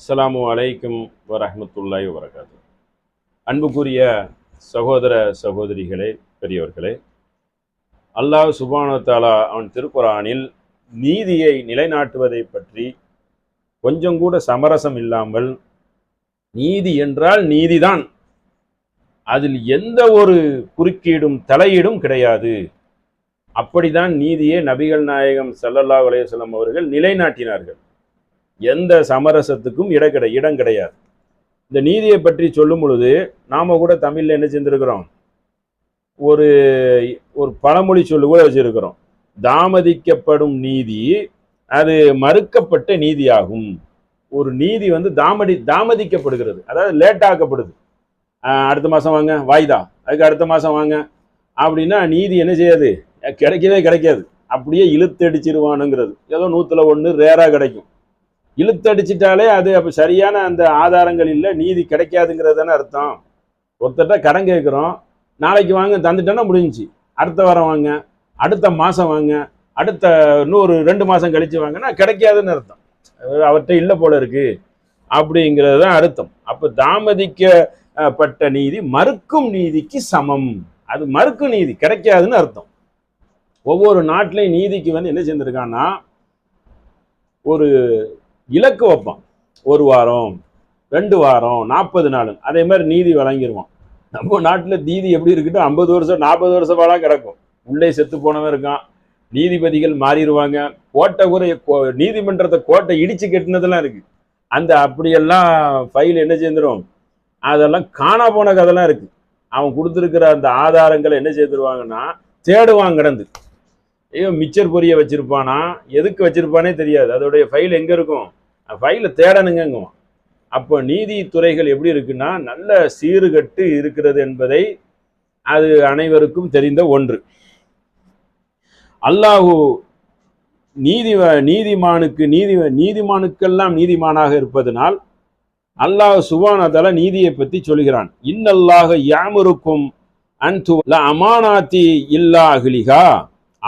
அஸ்ஸலாமு அலைக்கும் வரஹ்மத்துல்லாஹி வரகாத்து அன்புக்குரிய சகோதர சகோதரிகளே பெரியவர்களே அல்லாஹ் சுபானத்தாலா அவன் திருக்குறானில் நீதியை நிலைநாட்டுவதை பற்றி கொஞ்சம் கூட சமரசம் இல்லாமல் நீதி என்றால் நீதிதான். அதில் எந்த ஒரு குறுக்கீடும் தலையீடும் கிடையாது. அப்படிதான் நீதியை நபிகள் நாயகம் சல்லல்லா அலையம் அவர்கள் நிலைநாட்டினார்கள். எந்த சமரசத்துக்கும் இட கிடை இடம் கிடையாது. இந்த நீதியை பற்றி சொல்லும் பொழுது நாம் கூட தமிழில் என்ன செஞ்சிருக்கிறோம்? ஒரு ஒரு பழமொழி சொல்லு கூட வச்சிருக்கிறோம். தாமதிக்கப்படும் நீதி அது மறுக்கப்பட்ட நீதியாகும். ஒரு நீதி வந்து தாமதி தாமதிக்கப்படுகிறது. அதாவது லேட்டாக்கப்படுது அடுத்த மாதம் வாங்க வாய்தா. அதுக்கு அடுத்த மாதம் வாங்க. அப்படின்னா நீதி என்ன செய்யாது? கிடைக்கவே கிடைக்காது. அப்படியே இழுத்தடிச்சிருவானுங்கிறது. ஏதோ நூற்றில் ஒன்று ரேராக கிடைக்கும். இழுத்தடிச்சிட்டாலே அது அப்போ சரியான அந்த ஆதாரங்கள் இல்லை நீதி கிடைக்காதுங்கிறது தானே அர்த்தம். ஒருத்தட்ட கடன் கேட்குறோம் நாளைக்கு வாங்க தந்துட்டோன்னா முடிஞ்சுச்சு. அடுத்த வாரம் வாங்க அடுத்த மாதம் வாங்க அடுத்த இன்னொரு ரெண்டு மாதம் கழித்து வாங்கன்னா கிடைக்காதுன்னு அர்த்தம். அவர்கிட்ட இல்லை போல இருக்குது அப்படிங்கிறது தான் அர்த்தம். அப்போ தாமதிக்கப்பட்ட நீதி மறுக்கும் நீதிக்கு சமம். அது மறுக்கும் நீதி கிடைக்காதுன்னு அர்த்தம். ஒவ்வொரு நாட்டிலையும் நீதிக்கு வந்து என்ன செஞ்சுருக்கான்னா ஒரு இலக்கு வைப்பான். ஒரு வாரம் ரெண்டு வாரம் நாற்பது நாள். அதே மாதிரி நீதி வழங்கிடுவான் நம்ம நாட்டில் நீதி எப்படி இருக்குட்டு ஐம்பது வருஷம் நாற்பது வருஷம் வாழா கிடக்கும். உள்ளே செத்து போனவன் இருக்கான். நீதிபதிகள் மாறிடுவாங்க. கோட்டை கூட கோ- நீதிமன்றத்தை கோட்டை இடிச்சு கட்டினதெல்லாம் இருக்கு. அந்த அப்படியெல்லாம் ஃபைல் என்ன செஞ்சிடும் அதெல்லாம் காணா போன கதைலாம் இருக்கு. அவன் கொடுத்துருக்கிற அந்த ஆதாரங்களை என்ன செய்திருவாங்கன்னா தேடுவான் கிடந்து. ஐயோ மிச்சர் பொரிய வச்சிருப்பானா? எதுக்கு வச்சிருப்பானே தெரியாது. அதோடைய ஃபைல் எங்கே இருக்கும்? ஃபைலை தேடணுங்கங்குவான். அப்போ நீதித்துறைகள் எப்படி இருக்குன்னா நல்ல சீர்கட்டு இருக்கிறது என்பதை அது அனைவருக்கும் தெரிந்த ஒன்று. அல்லாஹு நீதி நீதிமானுக்கு நீதி நீதிமானுக்கெல்லாம் நீதிமானாக இருப்பதனால் அல்லாஹ் சுபானதால நீதியை பற்றி சொல்கிறான். இன்னல்லாக யாமருக்கும் அன்து அமானாத்தி இல்லா அகிலிகா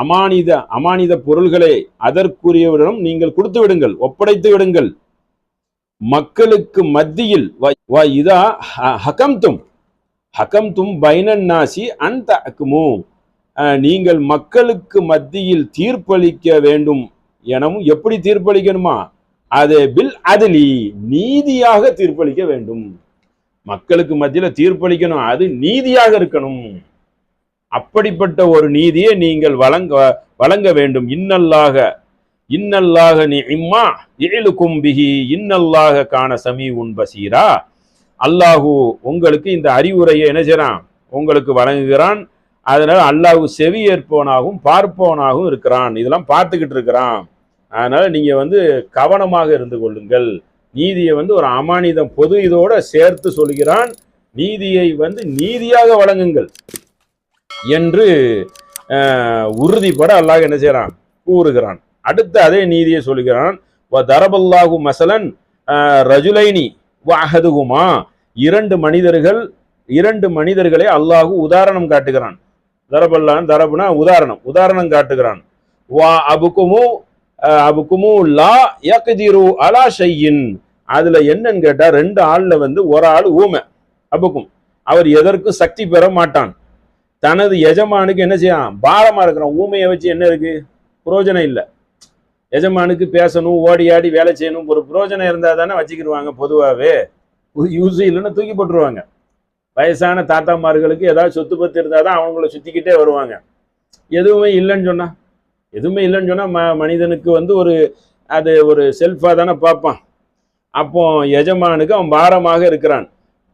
அமானித அமானித பொருள்களை அதற்குரியவரிடம் நீங்கள் கொடுத்து விடுங்கள் ஒப்படைத்து விடுங்கள். மக்களுக்கு மத்தியில் வ இதா ஹ- ஹகம்தும் ஹகம்தும் பைனன் நாசி அந்த அக்குமு நீங்கள் மக்களுக்கு மத்தியில் தீர்ப்பளிக்க வேண்டும் எனவும் எப்படி தீர்ப்பளிக்கணுமா? அது பில் அதிலி நீதியாக தீர்ப்பளிக்க வேண்டும். மக்களுக்கு மத்தியில் தீர்ப்பளிக்கணும் அது நீதியாக இருக்கணும். அப்படிப்பட்ட ஒரு நீதியை நீங்கள் வழங்க வழங்க வேண்டும். இன்னல்லாக இன்னல்லாக நீ இம்மா ஏழு கும்பிகி இன்னல்லாக காண சமி உன் பசீரா. அல்லாஹு உங்களுக்கு இந்த அறிவுரையை என்ன செய்றான் உங்களுக்கு வழங்குகிறான். அதனால் அல்லாஹு செவியேற்பவனாகவும் பார்ப்பவனாகவும் இருக்கிறான். இதெல்லாம் பார்த்துக்கிட்டு இருக்கிறான். அதனால் நீங்கள் வந்து கவனமாக இருந்து கொள்ளுங்கள். நீதியை வந்து ஒரு அமானிதம் பொது இதோட சேர்த்து சொல்கிறான். நீதியை வந்து நீதியாக வழங்குங்கள். என்று உறுதிப்பட அல்லாஹ் என்ன செய்கிறான் கூறுகிறான். அடுத்து அதே நீதியை சொல்கிறான். வ தரபல்லாஹு மசலன் ரஜுலைனி வாஹதுகுமா இரண்டு மனிதர்கள் இரண்டு மனிதர்களை அல்லாஹு உதாரணம் காட்டுகிறான். தரபல்லான் தரபுனா உதாரணம் உதாரணம் காட்டுகிறான். வா அபுக்குமு அபுக்குமு லா யக்திரு அலா ஷையின். அதில் என்னன்னு கேட்டால் ரெண்டு ஆளில் வந்து ஒரு ஆள் ஊமை அபுக்கும் அவர் எதற்கும் சக்தி பெற மாட்டான்? தனது எஜமானுக்கு என்ன செய்யலாம் பாரமாக இருக்கிறான். ஊமையை வச்சு என்ன இருக்குது புரோஜனம் இல்லை. எஜமானுக்கு பேசணும் ஓடி ஆடி வேலை செய்யணும். ஒரு புரோஜனம் இருந்தால் தானே வச்சுக்கிடுவாங்க பொதுவாகவே யூஸ் இல்லைன்னா தூக்கி போட்டுருவாங்க. வயசான தாத்தாமார்களுக்கு ஏதாவது சொத்து பத்து இருந்தால் தான் அவங்கள சுற்றிக்கிட்டே வருவாங்க. எதுவுமே இல்லைன்னு சொன்னால் எதுவுமே இல்லைன்னு சொன்னால் ம மனிதனுக்கு வந்து ஒரு அது ஒரு செல்ஃபாக தானே பார்ப்பான். அப்போ எஜமானுக்கு அவன் பாரமாக இருக்கிறான்.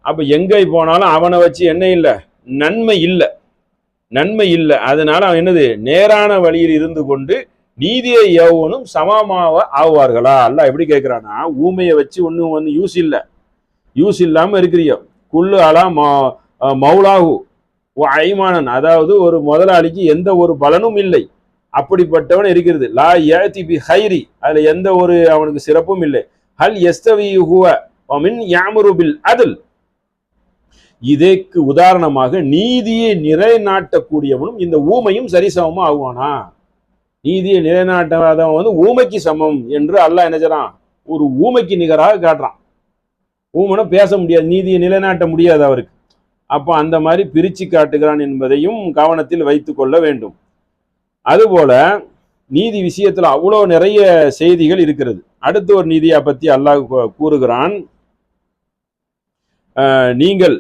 அப்போ எங்கே போனாலும் அவனை வச்சு என்ன இல்லை? நன்மை இல்லை. நன்மை இல்லை. அதனால அவன் என்னது? நேரான வழியில் இருந்து கொண்டு நீதியை எவனும் சமமாக ஆவார்களா? அல்ல எப்படி கேட்கிறான்னா ஊமையை வச்சு ஒன்றும் வந்து யூஸ் இல்லை. யூஸ் இல்லாமல் இருக்கிறியோ? குள்ளு அலா ம- ஐமானன். அதாவது ஒரு முதலாளிக்கு எந்த ஒரு பலனும் இல்லை. அப்படிப்பட்டவன் இருக்கிறது. லா ஏத்தி பி ஹைரி. அதில் எந்த ஒரு அவனுக்கு சிறப்பும் இல்லை. ஹல் எஸ்தவி ஹுவ மின் யாமுருபில் அதில். இதற்கு உதாரணமாக நீதியை நிலைநாட்டக்கூடியவனும் இந்த ஊமையும் சரிசமமாக ஆகுவானா? நீதியை நிலைநாட்டாதவன் வந்து ஊமைக்கு சமம் என்று அல்லாஹ் என்ன செய்றான்? ஒரு ஊமைக்கு நிகராக காட்டுறான். ஊமனை பேச முடியாது நீதியை நிலைநாட்ட முடியாது அவருக்கு. அப்போ அந்த மாதிரி பிரிச்சு காட்டுகிறான் என்பதையும் கவனத்தில் வைத்து கொள்ள வேண்டும். அதுபோல நீதி விஷயத்தில் அவ்வளோ நிறைய செய்திகள் இருக்கிறது. அடுத்த ஒரு நீதியை பற்றி அல்லாஹ் கூறுகிறான். நீங்கள்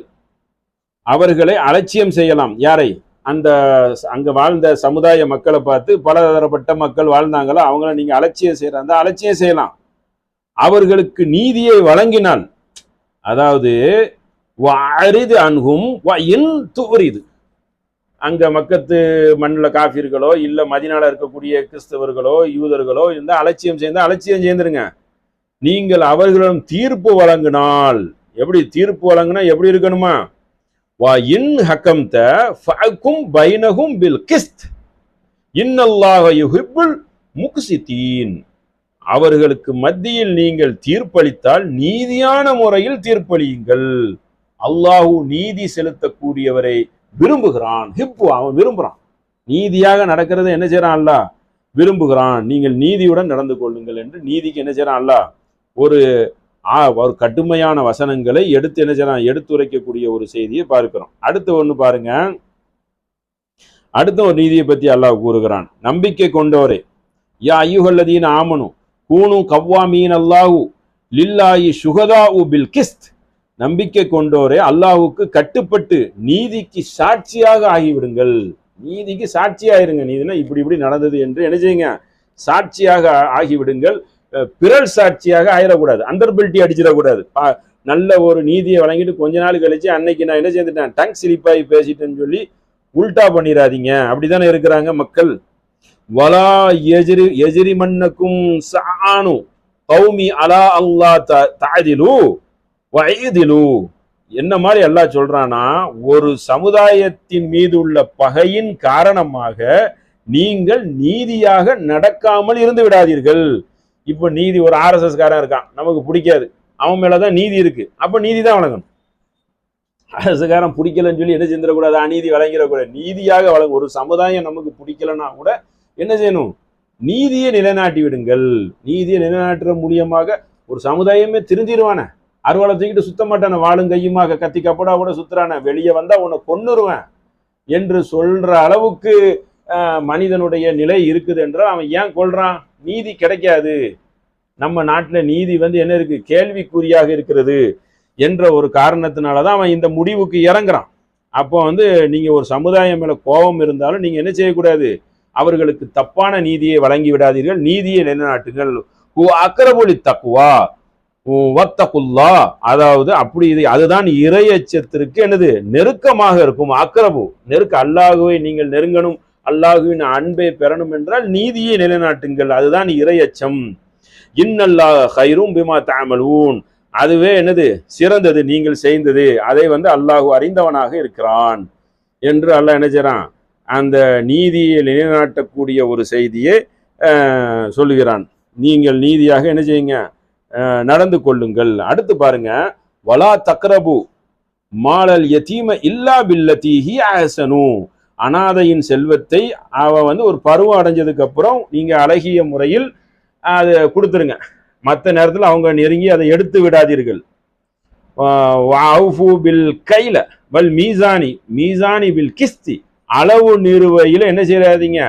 அவர்களை அலட்சியம் செய்யலாம். யாரை? அந்த அங்கே அங்க வாழ்ந்த சமுதாய மக்களை பார்த்து பலதரப்பட்ட மக்கள் வாழ்ந்தாங்களோ? அவங்கள நீங்க அலட்சியம் செய்யறாங்க அலட்சியம் செய்யலாம். அவர்களுக்கு நீதியை வழங்கினால் அதாவது அரிது அணுகும் இன் துரிது. அங்க மக்கத்து மண்ணில் காஃபிர்களோ இல்ல மதினால இருக்கக்கூடிய கிறிஸ்தவர்களோ யூதர்களோ இருந்தால் அலட்சியம் செய்தால் அலட்சியம் சேர்ந்துருங்க நீங்கள் அவர்களிடம் தீர்ப்பு வழங்கினால் எப்படி தீர்ப்பு வழங்கினா எப்படி இருக்கணுமா? வா இன் ஹக்கம்த ஃபஅக்கும் பைனஹும் பில் கிஸ்த் இன்னல்லாஹ யுஹிப்புல் முக்சித்தீன் அவர்களுக்கு மத்தியில் நீங்கள் தீர்ப்பளித்தால் நீதியான முறையில் தீர்ப்பளியுங்கள். அல்லாஹு நீதி செலுத்தக்கூடியவரை விரும்புகிறான். ஹிப்பு அவன் விரும்புகிறான் நீதியாக நடக்கிறது என்ன செய்யறான் அல்ல விரும்புகிறான். நீங்கள் நீதியுடன் நடந்து கொள்ளுங்கள் என்று நீதிக்கு என்ன செய்யறான் அல்லா ஒரு ஒரு கடுமையான வசனங்களை எடுத்து என்ன செய்யலாம் எடுத்துரைக்கக்கூடிய ஒரு செய்தியை பார்க்கிறோம். அடுத்து ஒண்ணு பாருங்க. அடுத்த ஒரு நீதியை பத்தி அல்லாஹ் கூறுகிறான். நம்பிக்கை கொண்டோரே யா ஐயுகல்லதீன் ஆமனு கவ்வா மீன் அல்லாஹு லில்லாயி சுகதா உ பில் கிஸ்த். நம்பிக்கை கொண்டோரே அல்லாஹுக்கு கட்டுப்பட்டு நீதிக்கு சாட்சியாக ஆகிவிடுங்கள். நீதிக்கு சாட்சியாயிருங்க. நீதினா இப்படி இப்படி நடந்தது என்று என்ன செய்யுங்க? சாட்சியாக ஆகிவிடுங்கள். பிறல் சாட்சியாக ஆயிடக்கூடாது அந்தர்பில்ட்டி அடிச்சிடக்கூடாது. பா- நல்ல ஒரு நீதியை வழங்கிட்டு கொஞ்ச நாள் கழிச்சு அன்னைக்கு நான் என்ன செய்துட்டேன் டங் சிலிப்பாகி பேசிட்டேன்னு சொல்லி உல்டா பண்ணிடாதீங்க. அப்படிதானே இருக்கிறாங்க மக்கள். வலா எஜிரி எஜிரி மன்னக்கும் சானு கௌமி அலா அல்லா தாதிலு வயதிலு என்ன மாதிரி எல்லாம் சொல்றானா ஒரு சமுதாயத்தின் மீது உள்ள பகையின் காரணமாக நீங்கள் நீதியாக நடக்காமல் இருந்து விடாதீர்கள். இப்போ நீதி ஒரு ஆர்எஸ்எஸ் காரன் இருக்கான். நமக்கு பிடிக்காது. அவன் மேலே தான் நீதி இருக்குது அப்போ நீதி தான் வழங்கணும். அரசுக்காரன் பிடிக்கலன்னு சொல்லி என்ன செஞ்சிடக்கூடாது? அநீதி வழங்கிடக்கூடாது. நீதியாக வழங்க ஒரு சமுதாயம் நமக்கு பிடிக்கலன்னா கூட என்ன செய்யணும்? நீதியை நிலைநாட்டி விடுங்கள். நீதியை நிலைநாட்டுற மூலியமாக ஒரு சமுதாயமே திருந்திடுவானே. அறுவாலை தூக்கிட்டு சுத்த மாட்டான. வாழும் கையுமாக கத்தி கப்படா கூட சுத்துறானே. வெளியே வந்தா உன்னை கொன்னுருவேன் என்று சொல்ற அளவுக்கு மனிதனுடைய நிலை இருக்குது என்றால் அவன் ஏன் கொள்றான் நீதி கிடைக்காது. நம்ம நாட்டில் நீதி வந்து என்ன இருக்கு? கேள்விக்குறியாக இருக்கிறது என்ற ஒரு காரணத்தினால தான் அவன் இந்த முடிவுக்கு இறங்குறான். அப்போ வந்து நீங்கள் ஒரு சமுதாயம் மேலே கோபம் இருந்தாலும் நீங்கள் என்ன செய்யக்கூடாது? அவர்களுக்கு தப்பான நீதியை வழங்கி விடாதீர்கள். நீதியை நிலைநாட்டுங்கள். அக்கரபொலி தக்குவா வத்தகுல்லா. அதாவது அப்படி இது அதுதான் இறையச்சத்திற்கு என்னது? நெருக்கமாக இருக்கும். அக்கரபு நெருக்க அல்லாகவே நீங்கள் நெருங்கணும். அல்லாஹுவின் அன்பை பெறணும் என்றால் நீதியை நிலைநாட்டுங்கள். அதுதான் இறையச்சம் இன்னல்லாஹ் ஹைரும் பிமா தாமலூன் அதுவே என்னது? சிறந்தது நீங்கள் செய்தது. அதை வந்து அல்லாஹு அறிந்தவனாக இருக்கிறான் என்று அல்லாஹ் என்ன செய்கிறான் அந்த நீதியை நிலைநாட்டக்கூடிய ஒரு செய்தியை சொல்லுகிறான். நீங்கள் நீதியாக என்ன செய்யுங்க? நடந்து கொள்ளுங்கள். அடுத்து பாருங்க. வலா தக்ரபு மாலல் யத்தீம இல்லா பில்லத்தீஹி அசனு அனாதையின் செல்வத்தை அவன் வந்து ஒரு பருவம் அடைஞ்சதுக்கப்புறம் நீங்கள் அழகிய முறையில் அதை கொடுத்துருங்க. மற்ற நேரத்தில் அவங்க நெருங்கி அதை எடுத்து விடாதீர்கள். பில் கையில் வல் மீசானி மீசானி பில் கிஸ்தி. அளவு நிறுவையில் என்ன செய்யாதீங்க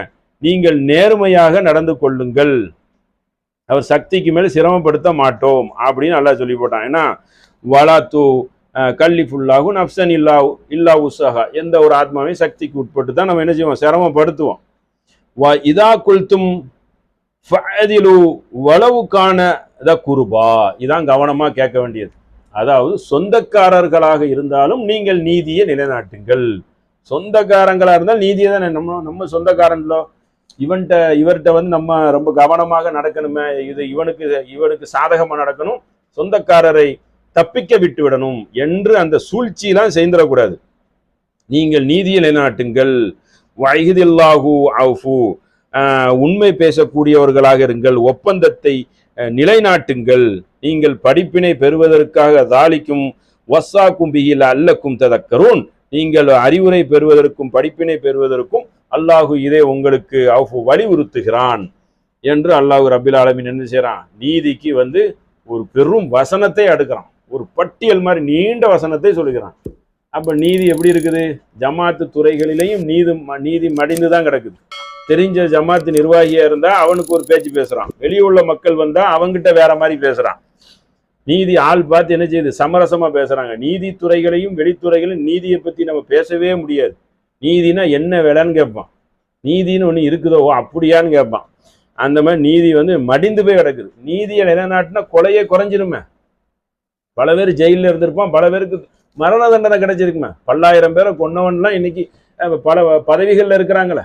நீங்கள் நேர்மையாக நடந்து கொள்ளுங்கள். அவர் சக்திக்கு மேல் சிரமப்படுத்த மாட்டோம் அப்படின்னு நல்லா சொல்லி போட்டான். ஏன்னா வலாத்து கல்லிஃபுல்லாகும் நப்சன் இல்லா இல்லா உசஹா எந்த ஒரு ஆத்மாவையும் சக்திக்கு உட்பட்டு தான் நம்ம என்ன செய்வோம்? சிரமப்படுத்துவோம். வ இதா குல்தும் ஃபஅதிலு வளவுக்கான த குருபா. இதான் கவனமாக கேட்க வேண்டியது. அதாவது சொந்தக்காரர்களாக இருந்தாலும் நீங்கள் நீதியை நிலைநாட்டுங்கள். சொந்தக்காரங்களாக இருந்தால் நீதியை தான் நம்ம நம்ம சொந்தக்காரன்களோ இவன்கிட்ட இவர்கிட்ட வந்து நம்ம ரொம்ப கவனமாக நடக்கணுமே இது இவனுக்கு இவனுக்கு சாதகமாக நடக்கணும். சொந்தக்காரரை தப்பிக்க விட்டுவிடணும் என்று அந்த சூழ்ச்சியெல்லாம் செய்திடக்கூடாது நீங்கள் நீதியை நிலைநாட்டுங்கள். வைஹிதில்லாஹு அவுஃபு உண்மை பேசக்கூடியவர்களாக இருங்கள். ஒப்பந்தத்தை நிலைநாட்டுங்கள். நீங்கள் படிப்பினை பெறுவதற்காக தாலிக்கும் வஸ்ஸாக்கும் பிகில அல்லக்கும் ததக்கரூன். நீங்கள் அறிவுரை பெறுவதற்கும் படிப்பினை பெறுவதற்கும் அல்லாஹு இதை உங்களுக்கு அவுஃபு வலியுறுத்துகிறான் என்று அல்லாஹு ரபில் ஆலமின் என்ன செய்கிறான் நீதிக்கு வந்து ஒரு பெரும் வசனத்தை அடுக்கிறான். ஒரு பட்டியல் மாதிரி நீண்ட வசனத்தை சொல்லுகிறான். அப்போ நீதி எப்படி இருக்குது? ஜமாத்து துறைகளிலையும் நீதி ம- நீதி மடிந்து தான் கிடக்குது. தெரிஞ்ச ஜமாத்து நிர்வாகியாக இருந்தால் அவனுக்கு ஒரு பேச்சு பேசுகிறான் வெளியே உள்ள மக்கள் வந்தால் அவங்ககிட்ட வேற மாதிரி பேசுகிறான் நீதி ஆள் பார்த்து என்ன செய்யுது? சமரசமாக பேசுகிறாங்க நீதித்துறைகளையும் வெளித்துறைகளையும் நீதியை பற்றி நம்ம பேசவே முடியாது. நீதினா என்ன வேலைன்னு கேட்பான். நீதின்னு ஒன்று இருக்குதோ? ஓ, அப்படியான்னு கேட்பான். அந்த மாதிரி நீதி வந்து மடிந்து போய் கிடக்குது. நீதியை நிலைநாட்டினா கொலையே குறைஞ்சிருமே. பல பேர் ஜெயிலில் இருந்திருப்பான் பல பேருக்கு மரண தண்டனை கிடைச்சிருக்குமே. பல்லாயிரம் பேரை கொன்னவன்லாம் இன்னைக்கு பல பதவிகளில் இருக்கிறாங்களே.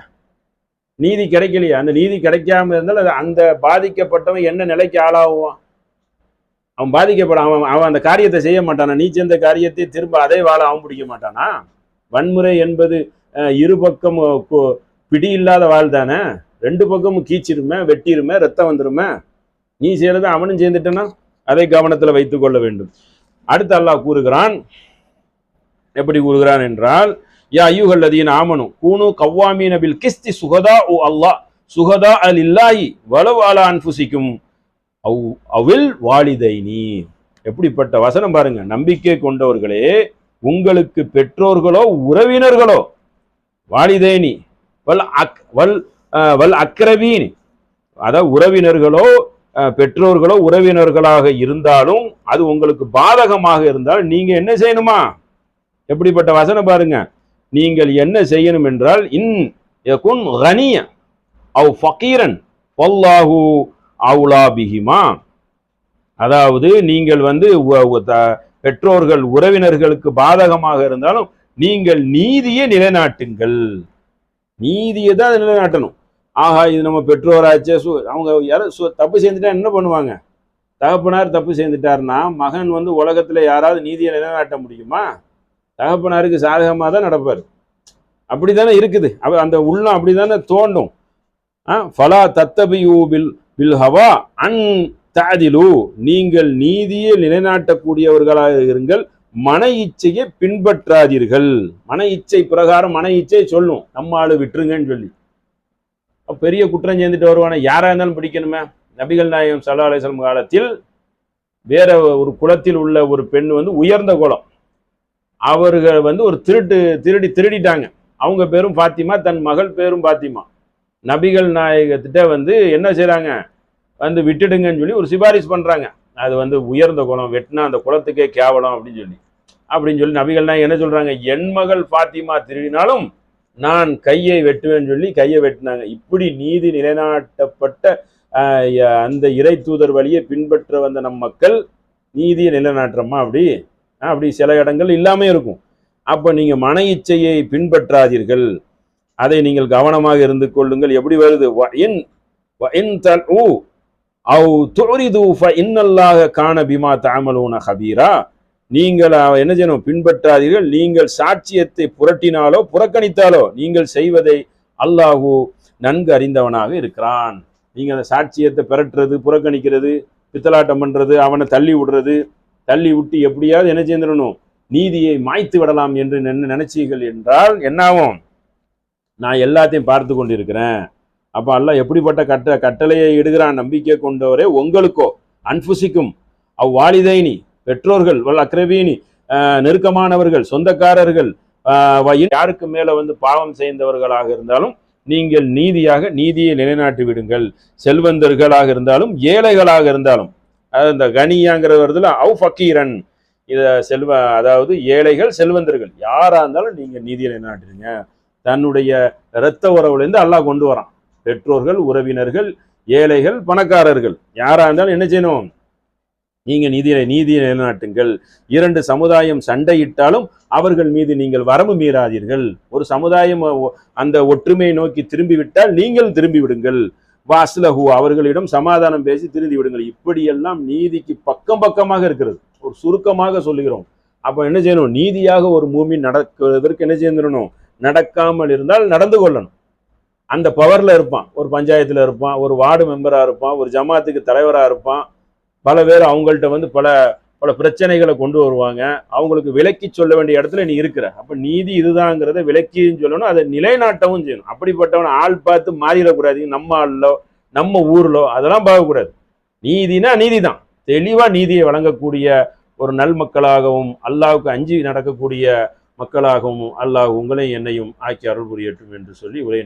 நீதி கிடைக்கலையா. அந்த நீதி கிடைக்காம இருந்தால் அது அந்த பாதிக்கப்பட்டவன் என்ன நிலைக்கு ஆளாகுவான்? அவன் பாதிக்கப்பட அவன் அவன் அந்த காரியத்தை செய்ய மாட்டானா? நீ சேர்ந்த காரியத்தை திரும்ப அதே வாழ அவன் பிடிக்க மாட்டானா? வன்முறை என்பது இருபக்கம் பிடி இல்லாத வாழ் தானே? ரெண்டு பக்கமும் கீச்சிருமே வெட்டிருமே ரத்தம் வந்துருமே? நீ செய்யறத அவனும் சேர்ந்துட்டனா அதை கவனத்தில் வைத்துக் கொள்ள வேண்டும். அடுத்து அல்லாஹ் கூறுகிறான் எப்படி கூறுகிறான் என்றால் யா ஐயுகல்லதீன் ஆமனு கூனு கவ்வாமி நபில் கிஸ்தி சுகதா ஓ அல்லாஹ் சுகதா அல் இல்லாயி வலவ் அலா அன்ஃபுசிக்கும் அவ் அவில் வாலிதைனி. எப்படிப்பட்ட வசனம் பாருங்க நம்பிக்கை கொண்டவர்களே உங்களுக்கு பெற்றோர்களோ உறவினர்களோ வாலிதேனி வல் அக் வல் வல் அக்ரவீன் அதாவது உறவினர்களோ பெற்றோர்களோ உறவினர்களாக இருந்தாலும் அது உங்களுக்கு பாதகமாக இருந்தால் நீங்கள் என்ன செய்யணுமா? எப்படிப்பட்ட வசனம் பாருங்க. நீங்கள் என்ன செய்யணும் என்றால் இன் யகுன் கனிய அவ் ஃபக்கீரன் வல்லாஹு அவுலா பிஹிமா. அதாவது நீங்கள் வந்து உ- த- பெற்றோர்கள் உறவினர்களுக்கு பாதகமாக இருந்தாலும் நீங்கள் நீதியை நிலைநாட்டுங்கள். நீதியை தான் நிலைநாட்டணும். ஆஹா இது நம்ம பெற்றோராச்சே சு அவங்க யாரும் சு தப்பு செஞ்சுட்டா என்ன பண்ணுவாங்க? தகப்பனார் தப்பு செஞ்சுட்டாருன்னா மகன் வந்து உலகத்தில் யாராவது நீதியை நிலைநாட்ட முடியுமா? தகப்பனாருக்கு சாதகமாக தான் நடப்பார். அப்படி தானே இருக்குது. அவ அந்த உள்ளம் அப்படிதானே தோண்டும். ஆ, ஃபலா தத்தபியூ பில் பில் ஹவா அன் தாதிலு நீங்கள் நீதியை நிலைநாட்டக்கூடியவர்களாக இருங்கள். மன இச்சையை பின்பற்றாதீர்கள். மன இச்சை பிரகாரம் மன இச்சை சொல்லும். நம்ம ஆளு விட்டுருங்கன்னு சொல்லி. பெரிய குற்றம் சேர்ந்துட்டு வருவானே. யாராக இருந்தாலும் பிடிக்கணுமே. நபிகள் நாயகம் சல்லா அலிஸ்லம் காலத்தில் வேற ஒரு குளத்தில் உள்ள ஒரு பெண் வந்து உயர்ந்த குலம். அவர்கள் வந்து ஒரு திருட்டு திருடி திருடிட்டாங்க. அவங்க பேரும் பாத்திமா தன் மகள் பேரும் பாத்திமா நபிகள் நாயகத்திட்ட வந்து என்ன செய்கிறாங்க வந்து விட்டுடுங்கன்னு சொல்லி ஒரு சிபாரிசு பண்ணுறாங்க அது வந்து உயர்ந்த குலம் வெட்டினா அந்த குளத்துக்கே கேவலம் அப்படின்னு சொல்லி. அப்படின்னு சொல்லி நபிகள் நாயகம் என்ன சொல்கிறாங்க என் மகள் பாத்திமா திருடினாலும் நான் கையை வெட்டுவேன்னு சொல்லி கையை வெட்டினாங்க. இப்படி நீதி நிலைநாட்டப்பட்ட அந்த இறை தூதர் வழியை பின்பற்ற வந்த நம் மக்கள் நீதியை நிலைநாட்டுறோமா அப்படி? அப்படி சில இடங்கள் இல்லாமல் இருக்கும். அப்போ நீங்கள் மன இச்சையை பின்பற்றாதீர்கள். அதை நீங்கள் கவனமாக இருந்து கொள்ளுங்கள். எப்படி வருது? வ இன் வ இன் துரிது ஃப இன்னல்லாஹ பிமா தாமலூன ஹபீரா. நீங்கள் என்ன செய்யணும்? பின்பற்றாதீர்கள். நீங்கள் சாட்சியத்தை புரட்டினாலோ புறக்கணித்தாலோ நீங்கள் செய்வதை அல்லாஹு நன்கு அறிந்தவனாக இருக்கிறான். நீங்கள் அந்த சாட்சியத்தை பெறட்டுறது புறக்கணிக்கிறது பித்தலாட்டம் பண்ணுறது அவனை தள்ளி விடுறது தள்ளி விட்டு எப்படியாவது என்ன செய்திடணும்? நீதியை மாய்த்து விடலாம் என்று நினை- நினைச்சீர்கள் என்றால் என்னாகும்? நான் எல்லாத்தையும் பார்த்து கொண்டிருக்கிறேன். அப்போ அல்லாஹ் எப்படிப்பட்ட கட்ட கட்டளையை இடுகிறான்? நம்பிக்கை கொண்டவரே உங்களுக்கோ அன்புசிக்கும் அவ்வாலிதைனி. பெற்றோர்கள் வல்ல அக்ரவீணி நெருக்கமானவர்கள் சொந்தக்காரர்கள் யாருக்கு மேல வந்து பாவம் செய்தவர்களாக இருந்தாலும் நீங்கள் நீதியாக நீதியை நிலைநாட்டி விடுங்கள். செல்வந்தர்களாக இருந்தாலும் ஏழைகளாக இருந்தாலும் அது இந்த கனியாங்கிற வருதுல அவு ஃபக்கீரன் இதை செல்வ அதாவது ஏழைகள் செல்வந்தர்கள் யாராக இருந்தாலும் நீங்கள் நீதியை நிலைநாட்டுறீங்க தன்னுடைய இரத்த உறவுலேருந்து அல்லாஹ் கொண்டு வரான். பெற்றோர்கள் உறவினர்கள் ஏழைகள் பணக்காரர்கள் யாராக இருந்தாலும் என்ன செய்யணும்? நீங்கள் நீதியை நீதியை நிலைநாட்டுங்கள். இரண்டு சமுதாயம் சண்டையிட்டாலும் அவர்கள் மீது நீங்கள் வரம்பு மீறாதீர்கள். ஒரு சமுதாயம் அந்த ஒற்றுமையை நோக்கி திரும்பி விட்டால் நீங்கள் திரும்பி விடுங்கள் வாஸ்லஹு அவர்களிடம் சமாதானம் பேசி திருந்தி விடுங்கள் இப்படியெல்லாம் நீதிக்கு பக்கம் பக்கமாக இருக்கிறது. ஒரு சுருக்கமாக சொல்லுகிறோம். அப்ப என்ன செய்யணும்? நீதியாக ஒரு பூமி நடக்கிறதற்கு என்ன செய்யணும் நடக்காமல் இருந்தால் நடந்து கொள்ளணும். அந்த பவர்ல இருப்பான். ஒரு பஞ்சாயத்துல இருப்பான். ஒரு வார்டு மெம்பரா இருப்பான். ஒரு ஜமாத்துக்கு தலைவரா இருப்பான். பல பேர் அவங்கள்ட்ட வந்து பல பல பிரச்சனைகளை கொண்டு வருவாங்க. அவங்களுக்கு விலக்கி சொல்ல வேண்டிய இடத்துல நீ இருக்கிற. அப்போ நீதி இதுதாங்கிறத விலக்கின்னு சொல்லணும். அதை நிலைநாட்டவும் செய்யணும். அப்படிப்பட்டவனை ஆள் பார்த்து மாறிடக்கூடாது. நம்ம ஆளிலோ நம்ம ஊர்லோ அதெல்லாம் பார்க்கக்கூடாது. நீதினா நீதி தான் தெளிவாக நீதியை வழங்கக்கூடிய ஒரு நல் மக்களாகவும் அல்லாவுக்கு அஞ்சி நடக்கக்கூடிய மக்களாகவும் அல்லாஹ் உங்களையும் என்னையும் ஆக்கி அருள் புரியட்டும் என்று சொல்லி உரை